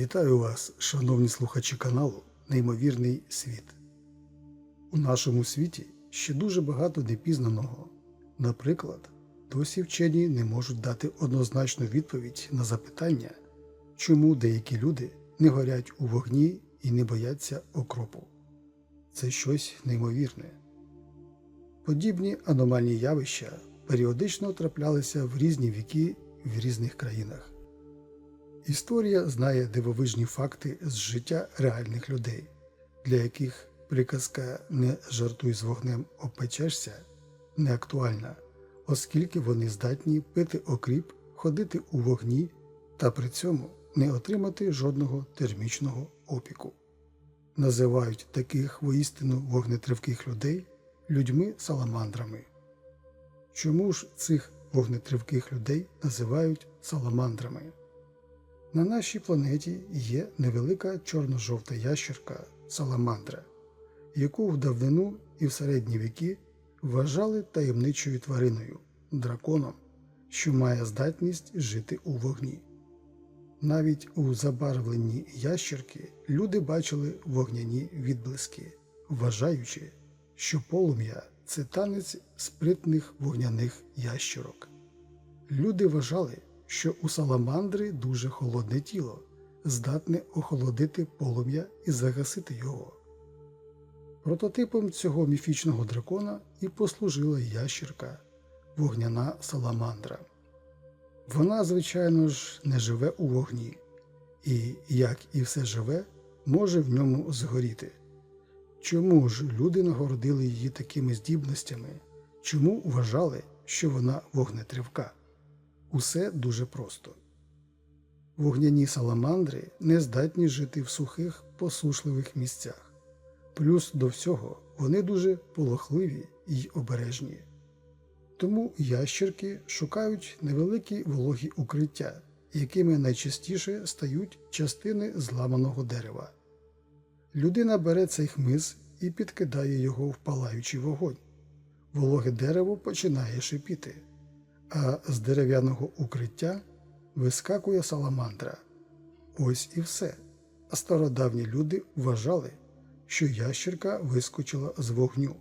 Вітаю вас, шановні слухачі каналу Неймовірний світ. У нашому світі ще дуже багато непізнаного. Наприклад, досі вчені не можуть дати однозначну відповідь на запитання, чому деякі люди не горять у вогні і не бояться окропу. Це щось неймовірне. Подібні аномальні явища періодично траплялися в різні віки в різних країнах. Історія знає дивовижні факти з життя реальних людей, для яких приказка не жартуй з вогнем опечешся не актуальна, оскільки вони здатні пити окріп, ходити у вогні та при цьому не отримати жодного термічного опіку. Називають таких воістину вогнетривких людей людьми-саламандрами. Чому ж цих вогнетривких людей називають саламандрами? На нашій планеті є невелика чорно-жовта ящерка саламандра, яку в давнину і в середні віки вважали таємничою твариною драконом, що має здатність жити у вогні. Навіть у забарвленні ящерки люди бачили вогняні відблиски, вважаючи, що полум'я це танець спритних вогняних ящерок. Люди вважали, що у саламандри дуже холодне тіло, здатне охолодити полум'я і загасити його. Прототипом цього міфічного дракона і послужила ящірка вогняна саламандра. Вона, звичайно ж, не живе у вогні, і, як і все живе, може в ньому згоріти. Чому ж люди нагородили її такими здібностями? Чому вважали, що вона вогнетривка? Усе дуже просто. Вогняні саламандри не здатні жити в сухих, посушливих місцях. Плюс до всього вони дуже полохливі й обережні. Тому ящерки шукають невеликі вологі укриття, якими найчастіше стають частини зламаного дерева. Людина бере цей хмиз і підкидає його в палаючий вогонь. Вологе дерево починає шипіти а з дерев'яного укриття вискакує саламандра. Ось і все. Стародавні люди вважали, що ящерка вискочила з вогню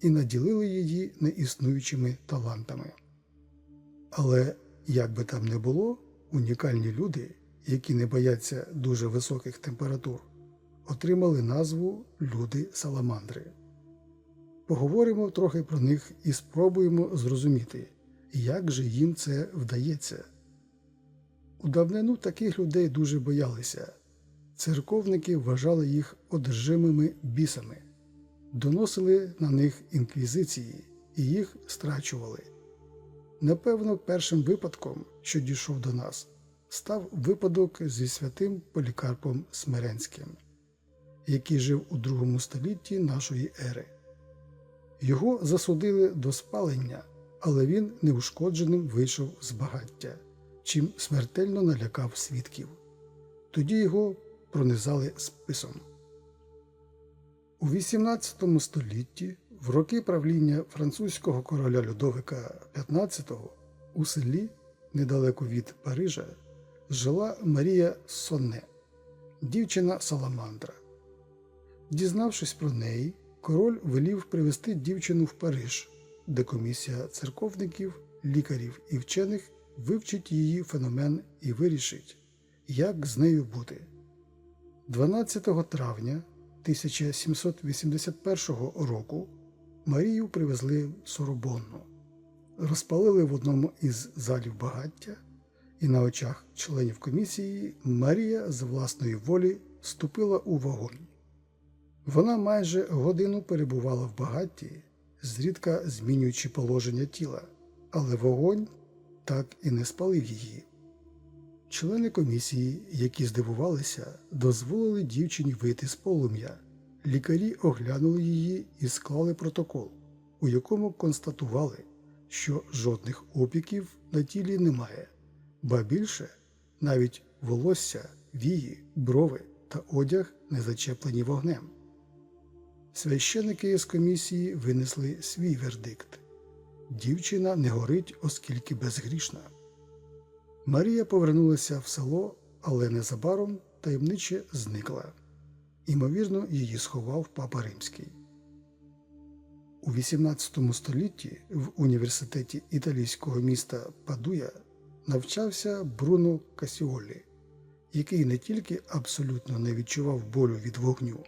і наділили її неіснуючими талантами. Але, як би там не було, унікальні люди, які не бояться дуже високих температур, отримали назву люди саламандри. Поговоримо трохи про них і спробуємо зрозуміти, як же їм це вдається? У давнину таких людей дуже боялися. Церковники вважали їх одержимими бісами, доносили на них інквізиції і їх страчували. Напевно, першим випадком, що дійшов до нас, став випадок зі святим Полікарпом Смиренським, який жив у другому столітті нашої ери. Його засудили до спалення але він неушкодженим вийшов з багаття, чим смертельно налякав свідків. Тоді його пронизали списом. У XVIII столітті, в роки правління французького короля Людовика XV у селі недалеко від Парижа жила Марія Сонне, дівчина Саламандра. Дізнавшись про неї, король велів привезти дівчину в Париж де комісія церковників, лікарів і вчених вивчить її феномен і вирішить, як з нею бути. 12 травня 1781 року Марію привезли в Соробонну, розпалили в одному із залів багаття, і на очах членів комісії Марія з власної волі вступила у вогонь. Вона майже годину перебувала в багатті зрідка змінюючи положення тіла, але вогонь так і не спалив її. Члени комісії, які здивувалися, дозволили дівчині вийти з полум'я. Лікарі оглянули її і склали протокол, у якому констатували, що жодних опіків на тілі немає, ба більше навіть волосся, вії, брови та одяг не зачеплені вогнем. Священики з комісії винесли свій вердикт дівчина не горить, оскільки безгрішна. Марія повернулася в село, але незабаром таємниче зникла. Імовірно, її сховав папа Римський. У XVIII столітті в університеті італійського міста Падуя навчався Бруно Касіолі, який не тільки абсолютно не відчував болю від вогню,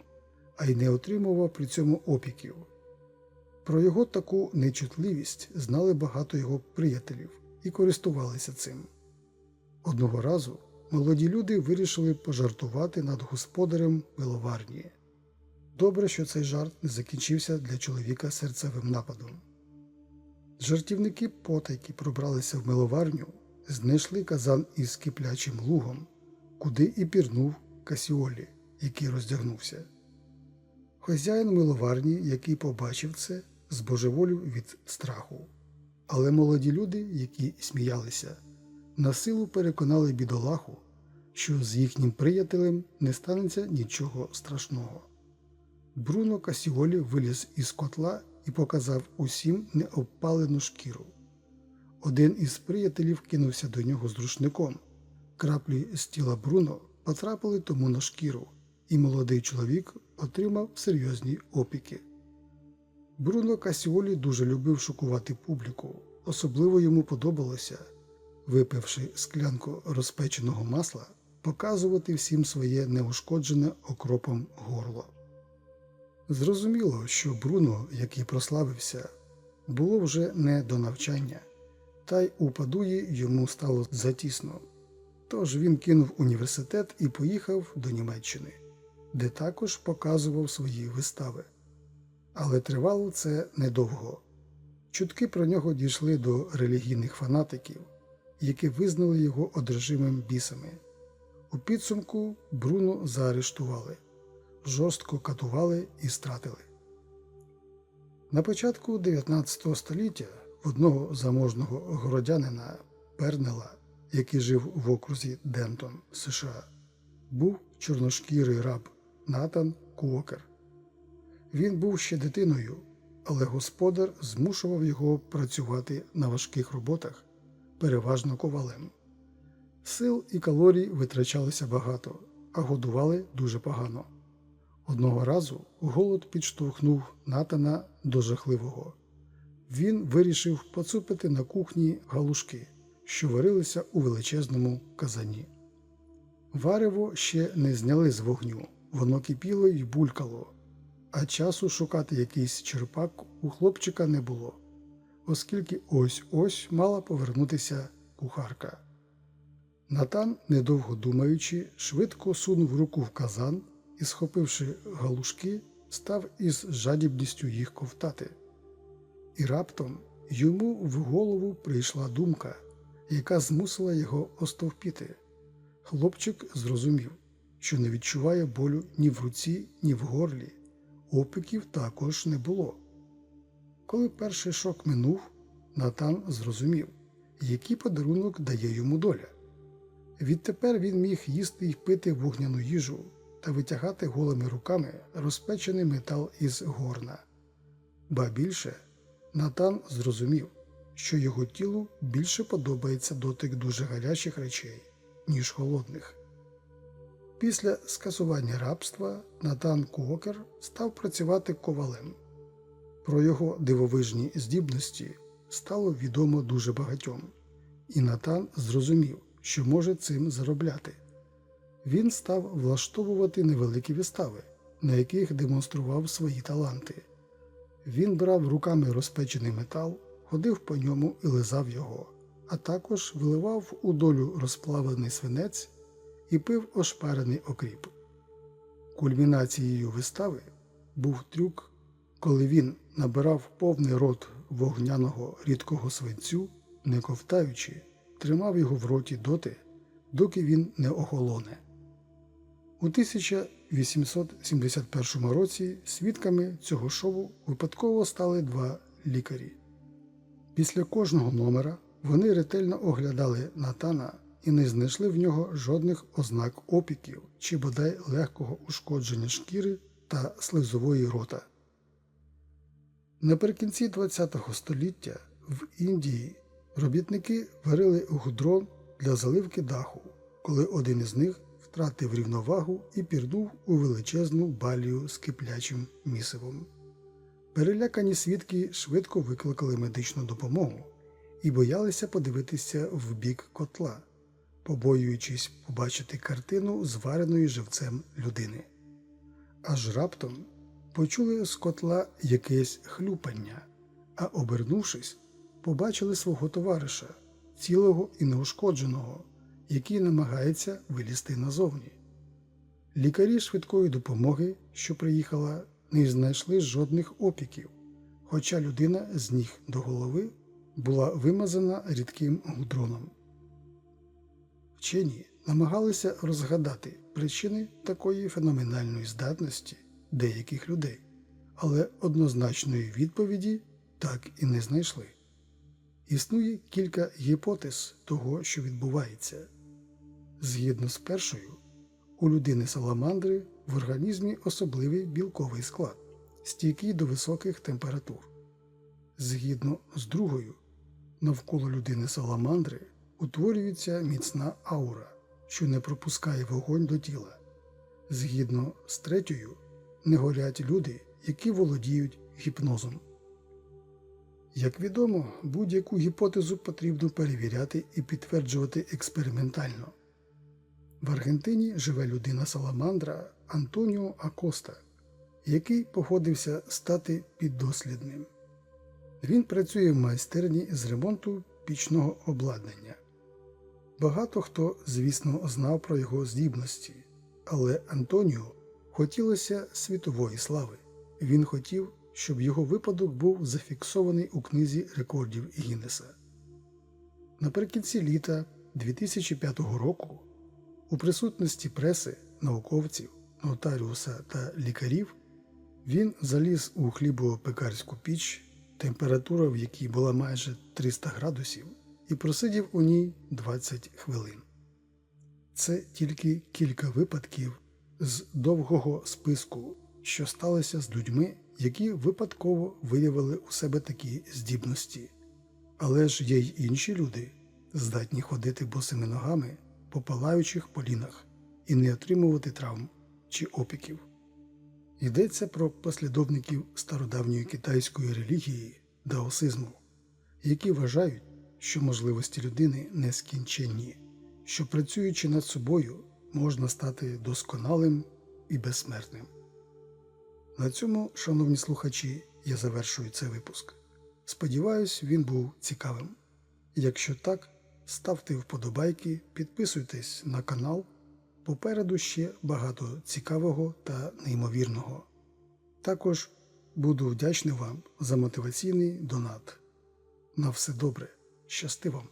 а й не отримував при цьому опіків. Про його таку нечутливість знали багато його приятелів і користувалися цим. Одного разу молоді люди вирішили пожартувати над господарем пиловарні. Добре, що цей жарт не закінчився для чоловіка серцевим нападом. Жартівники потайки пробралися в миловарню, знайшли казан із киплячим лугом, куди і пірнув Касіолі, який роздягнувся. Хазяїн миловарні, який побачив це, збожеволів від страху. Але молоді люди, які сміялися, на силу переконали бідолаху, що з їхнім приятелем не станеться нічого страшного. Бруно Касіолі виліз із котла і показав усім необпалену шкіру. Один із приятелів кинувся до нього з рушником. Краплі з тіла Бруно потрапили тому на шкіру, і молодий чоловік отримав серйозні опіки. Бруно Касіолі дуже любив шокувати публіку, особливо йому подобалося, випивши склянку розпеченого масла, показувати всім своє неушкоджене окропом горло. Зрозуміло, що Бруно, який прославився, було вже не до навчання, та й у Падуї йому стало затісно. Тож він кинув університет і поїхав до Німеччини, де також показував свої вистави. Але тривало це недовго. Чутки про нього дійшли до релігійних фанатиків, які визнали його одержимим бісами. У підсумку Бруно заарештували, жорстко катували і стратили. На початку 19 століття одного заможного городянина Пернела, який жив в окрузі Дентон, США, був чорношкірий раб Натан Куокер. Він був ще дитиною, але господар змушував його працювати на важких роботах, переважно ковалем. Сил і калорій витрачалося багато, а годували дуже погано. Одного разу голод підштовхнув Натана до жахливого. Він вирішив поцупити на кухні галушки, що варилися у величезному казані. Варево ще не зняли з вогню, воно кипіло й булькало, а часу шукати якийсь черпак у хлопчика не було, оскільки ось ось мала повернутися кухарка. Натан, недовго думаючи, швидко сунув руку в казан і, схопивши галушки, став із жадібністю їх ковтати. І раптом йому в голову прийшла думка, яка змусила його остовпіти. Хлопчик зрозумів, що не відчуває болю ні в руці, ні в горлі, опіків також не було. Коли перший шок минув, Натан зрозумів, який подарунок дає йому доля. Відтепер він міг їсти й пити вогняну їжу та витягати голими руками розпечений метал із горна. Ба більше, Натан зрозумів, що його тілу більше подобається дотик дуже гарячих речей, ніж холодних. Після скасування рабства Натан Куокер став працювати ковалем. Про його дивовижні здібності стало відомо дуже багатьом, і Натан зрозумів, що може цим заробляти. Він став влаштовувати невеликі вистави, на яких демонстрував свої таланти. Він брав руками розпечений метал, ходив по ньому і лизав його, а також виливав у долю розплавлений свинець і пив ошпарений окріп. Кульмінацією вистави був трюк, коли він набирав повний рот вогняного рідкого свинцю, не ковтаючи, тримав його в роті доти, доки він не охолоне. У 1871 році свідками цього шоу випадково стали два лікарі. Після кожного номера вони ретельно оглядали Натана і не знайшли в нього жодних ознак опіків чи бодай легкого ушкодження шкіри та слизової рота. Наприкінці ХХ століття в Індії робітники варили гудрон для заливки даху, коли один із них втратив рівновагу і пірнув у величезну балію з киплячим місивом. Перелякані свідки швидко викликали медичну допомогу і боялися подивитися в бік котла, побоюючись побачити картину звареної живцем людини. Аж раптом почули з котла якесь хлюпання, а обернувшись, побачили свого товариша, цілого і неушкодженого, який намагається вилізти назовні. Лікарі швидкої допомоги, що приїхала, не знайшли жодних опіків, хоча людина з ніг до голови була вимазана рідким гудроном. Вчені намагалися розгадати причини такої феноменальної здатності деяких людей, але однозначної відповіді так і не знайшли. Існує кілька гіпотез того, що відбувається. Згідно з першою, у людини саламандри в організмі особливий білковий склад, стійкий до високих температур. Згідно з другою, навколо людини саламандри утворюється міцна аура, що не пропускає вогонь до тіла. Згідно з третьою, не горять люди, які володіють гіпнозом. Як відомо, будь-яку гіпотезу потрібно перевіряти і підтверджувати експериментально. В Аргентині живе людина Саламандра Антоніо Акоста, який погодився стати піддослідним. Він працює в майстерні з ремонту пічного обладнання. Багато хто, звісно, знав про його здібності, але Антоніо хотілося світової слави. Він хотів, щоб його випадок був зафіксований у книзі рекордів Гіннеса. Наприкінці літа 2005 року у присутності преси, науковців, нотаріуса та лікарів він заліз у хлібопекарську піч, температура в якій була майже 300 градусів, і просидів у ній 20 хвилин. Це тільки кілька випадків з довгого списку, що сталося з людьми, які випадково виявили у себе такі здібності. Але ж є й інші люди, здатні ходити босими ногами по палаючих полінах і не отримувати травм чи опіків. Йдеться про послідовників стародавньої китайської релігії даосизму, які вважають, що можливості людини нескінченні, що працюючи над собою, можна стати досконалим і безсмертним. На цьому, шановні слухачі, я завершую цей випуск. Сподіваюсь, він був цікавим. Якщо так, ставте вподобайки, підписуйтесь на канал. Попереду ще багато цікавого та неймовірного. Також буду вдячний вам за мотиваційний донат. На все добре, щасти вам!